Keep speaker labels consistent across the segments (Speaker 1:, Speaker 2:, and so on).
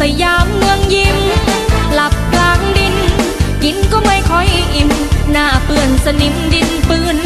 Speaker 1: สยามเมืองยิ้ม หลับกลางดิน กินก็ไม่ค่อยอิ่ม หน้าเปื้อนสนิมดินปืน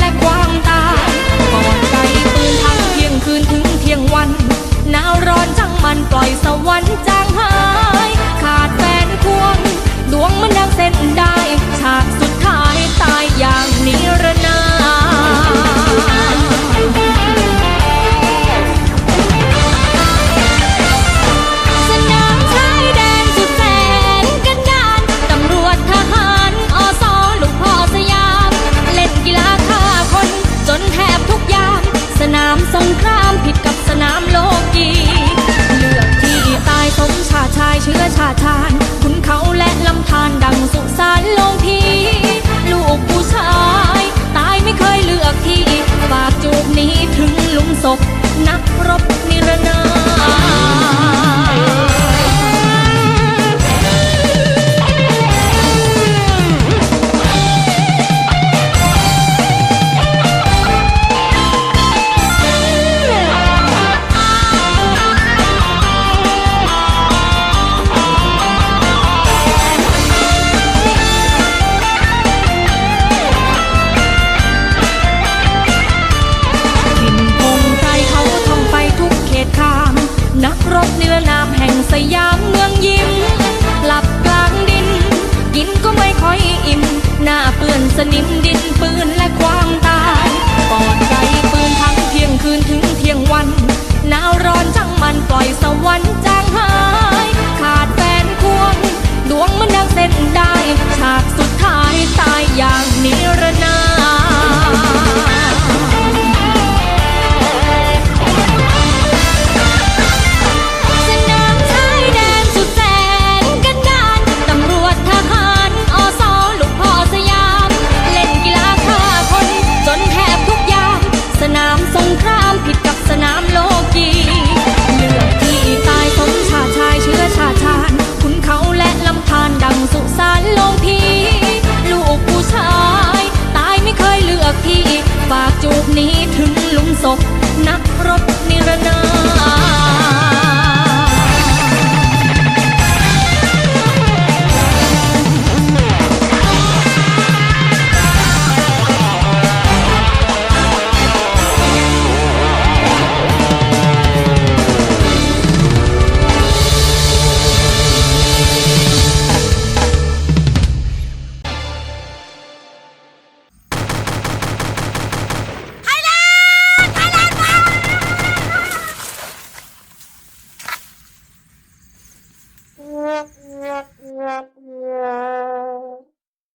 Speaker 1: รบ สยามเมืองยิ้ม หลับกลางดิน กินก็ไม่ค่อยอิ่ม หน้าเปื้อนสนิมดินปืนและความ